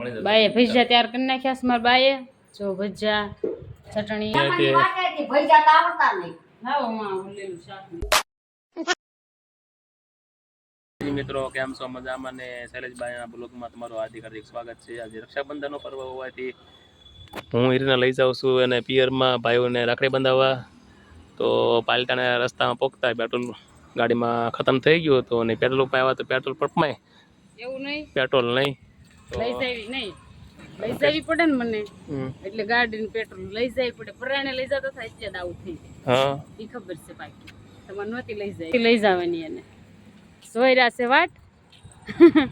બાએ ભજીયા તૈયાર કરી નાખ્યા છે મારા બાએ જો ભજીયા ચટણી. એમાંની વાત એ હતી, ભૈજા તો આવડતા નહીં. હા માં ઓલેલું શાક મિત્રો કેમ છો? મજામાં ને શૈલેષભાઈના બ્લોગમાં તમારું હાર્દિક હાર્દિક સ્વાગત છે. આજે રક્ષાબંધનનો પર્વ હોવાથી હું હીરના લઈ જાઉં છું અને પિયરમાં ભાઈઓને રાખડી બંધાવવા. તો પાલટાને રસ્તામાં પોકતા પેટ્રોલ ગાડીમાં ખતમ થઈ ગયું હતું અને પેટ્રોલ પંપ આવ્યા તો પેટ્રોલ પંપમાં એવું નહીં? પેટ્રોલ નહીં. લઈ જાવી નહીં. લઈ જાવી પડે ને મને. એટલે ગાડી પેટ્રોલ લઈ જાય પડે. પરાણે લઈ જતો થાય એટલે આવું થઈ હા. એ ખબર છે બાકી. તમારે નહોતી લઈ જાય લઈ જવાની એને. જોઈ રહ્યા છે વાટ?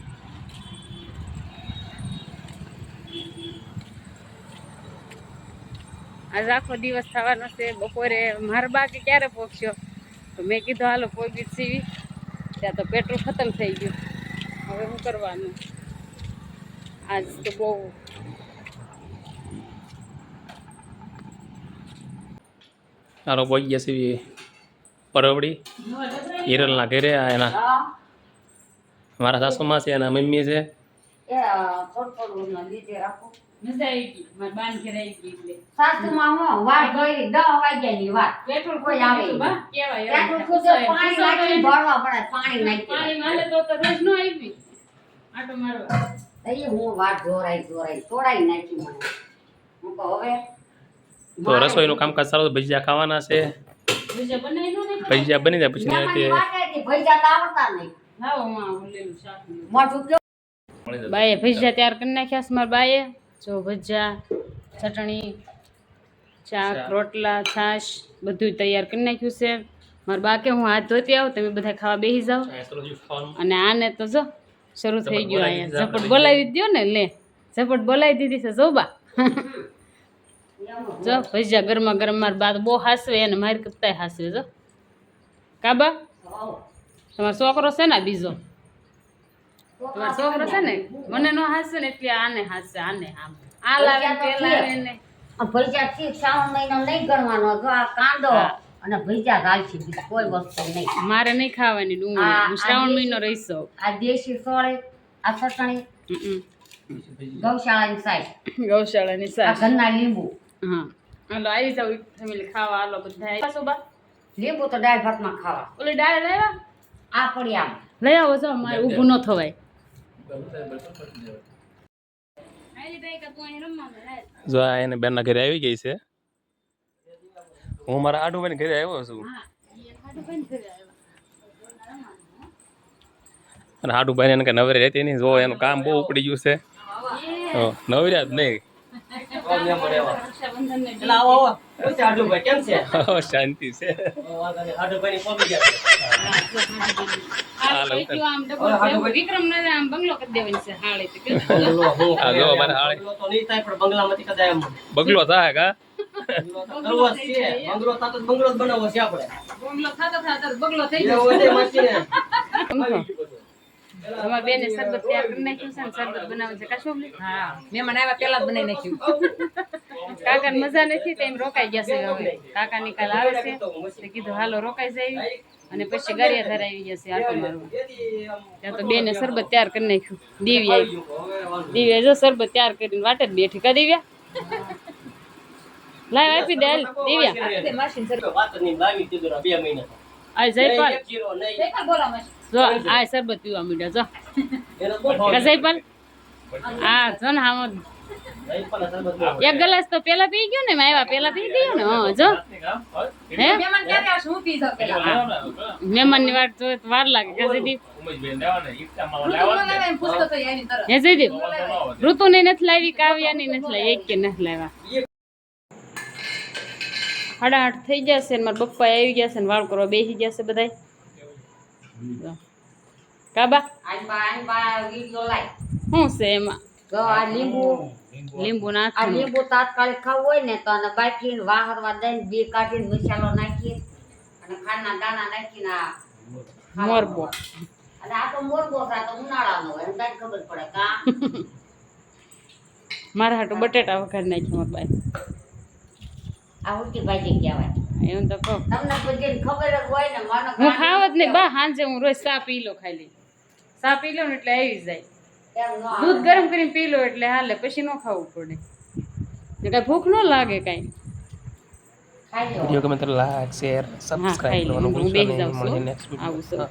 આજે આખો દિવસ થવાનો છે. બપોરે મારા બા કે ક્યારે પહોંચ્યો? તો મેં કીધું હાલો પહોંચી સીવી ત્યાં તો પેટ્રોલ ખતમ થઈ ગયું. હવે શું કરવાનું? આજ તો બહુ. ચાલો પહોંચી ગયા છે પરવડી. હિરલના ઘરે આ એના મારા સાસુમાં છે એના મમ્મી છે. એ થોડું થોડું ના લીધે રાખું. મજા આવી ગઈ. મારા બાન ઘરે આવી ગઈ એટલે. સાસુમાં હું વાત ગઈ દસ વાગ્યાની વાત. પેટ્રોલ કોઈ આવે નહીં. બા કેવાય. પેટ્રોલ ખુદે પાણી નાખીને ભરવા પડે પાણી પાણી નાખી આટો મારવા. તઈ હું વાત જોરાઈ જોરાઈ તોડાઈ નાખી મને. હું કહું હવે તો રસોઈનું કામકાજ સારું ભજીયા ખાવાના છે. બનાવી ને ભજીયા બની જાય પછી તો નહીં. લાવો માં ઓલેલું શાક. બાએ ભજીયા તૈયાર કરી નાખ્યા છે મારા બાએ જો ભજીયા ચટણી શાક શાક. રોટલા છાશ બધું તૈયાર કરી નાખ્યું છે. મારા બા કે હું હાથ ધોતી આવું તમે બધા ખાવા બેસી જાઓ. અને આને તો જો શરૂ થઈ ગયું અહીંયા. ઝપટ બોલાવી દીધો ને લે. ઝપટ બોલાવી દીધી છે જોબા. જો ભજીયા ગરમા ગરમ મારા બા બહુ હાસવે અને મારી કરતા હાસવે જો. કાબા? તમારો છોકરો છે ને બીજો? તમારો છોકરો છે ને? મને નો હાસે ને એટલે આને હાસે આને આમ. આ લાવે તે લાવે ને આ ઠીક શ્રાવણ મહિનો નહીં ગણવાનો જો આ કાંદો. અને ભજીયા ગાલશે બીજી કોઈ વસ્તુ નહીં. મારે નહીં ખાવાની ડુંગળી. હું શ્રાવણ મહિનો મહિનો રહીશો. આ દેશી સોળે આ ચટણી ગૌશાળાની સાઈડ. ગૌશાળાની આ ઘરના લીંબુ. હા. હાલો આવી જાવ ફેમિલી ખાવા. હાલો બધા સોબા લીંબુ તો દાળ ભાતમાં ખાવા. ઓલી ડાળ લેવા આ પડી આમ. લઈ આવો જો મારે ઊભું ન થવાય. જો આ એને બેનના ઘરે આવી ગઈ છે. હું મારા આડુભાઈ ઘરે આવ્યો છું. અને આડુભાઈ એને કઈ નવરે રહેતી નહીં. જો એનું કામ બહુ ઉપડી ગયું છે. હો, નવર્યા જ નહીં. શાંતિ છે. આડુભાઈ પગી ગયા હાલો, વિક્રમ ને આમ બંગલો કરી દેવાની છે હાળે તો કે બંગલો? હું આ જો અમારે હાળે. બંગલો તો નહીં થાય પણ બંગલામાંથી કદાચ એમ. બગલો થાય કા? કરવો જ છે બંગલો થતો તો બંગલો જ બનાવવો છે આપણે. બંગલો થતો થતો બગલો થઈ એ ગયો. હોય તે મશીને. તમારા બેને શરબત તૈયાર કરી નાખ્યું છે ને શરબત બનાવે છે. કાશો હા મહેમાન આવ્યા પેલા જ બનાવી નાખ્યું. કાકા મજા નથી તો એમ રોકાઈ ગયા છે હવે. કાકા ની કાલ આવે છે. તો કીધું હાલો રોકાઈ જાય અને પછી ગારિયા ધર આવી જશે આટો મારવા. એથી આમ ત્યાં તો બેને શરબત તૈયાર કરી નાખ્યું. દેવી આવી. હવે વાંધો દિવ્યા જો શરબત તૈયાર કરીને વાટે જ બેઠી. કા દિવ્યા? લાવ આપી દે દિવ્યા. માસી સર વાત નહીં લાવી દીધું બે મહિના આ જયપાલ. નહીં બોલો માસી જો આ સરબત પીવા મીડા જો. જયપાલ? હા, જો ને હામો. એક ગ્લાસ તો પેલા પી ગયો ને આવ્યા પેલા પી ગયો ને, હા, જો. હે? મહેમાન ક્યારે આવશે હું પી જાઉં પેલા મહેમાનની વાત તો વાર લાગે, કે જયદીપ? હે, જયદીપ? ઋતુ ને નથી લાવી કાવ્યા ની નથી લાવી, એક કે નથી લાવ્યા? સાડા આઠ થઈ જશે ને મારા પપ્પા આવી ગયા છે ને વાળ કરવા બેસી જશે બધા કાબા? શું છે એમાં? લીંબુ. લીંબુ આ લીંબુ તાત્કાલિક ખાવું હોય ને તો આને બાફીને વાહરવા દઈને બે કાઢીને મસાલો નાખીએ અને ખાંડના દાણા નાખીને મોરબો. અને આ તો મોરબો છે તો ઉનાળાનો હોય એમ ખબર પડે કા? મારા હાટું બટેટા વઘાર નાખ્યા મારા બાઈ આ ઉલટી ભાજી કહેવાય. એવું તો કહો. તમને બધાને ખબર જ હોય ને મને હું ખાવ જ નહીં. બા હાંજે હું રોજ સા પી લો ખાલી. સા પી લો ને એટલે આવી જાય? દૂધ ગરમ કરીને પી લો એટલે હાલે પછી ન ખાવું પડે. ને કાંઈ ભૂખ ન લાગે કાંઈ. વીડિયો ગમે તો લાઈક શેર સબસ્ક્રાઇબ કરવાનું ભૂલશો નહીં. મળીએ નેક્સ્ટ વીડિયો.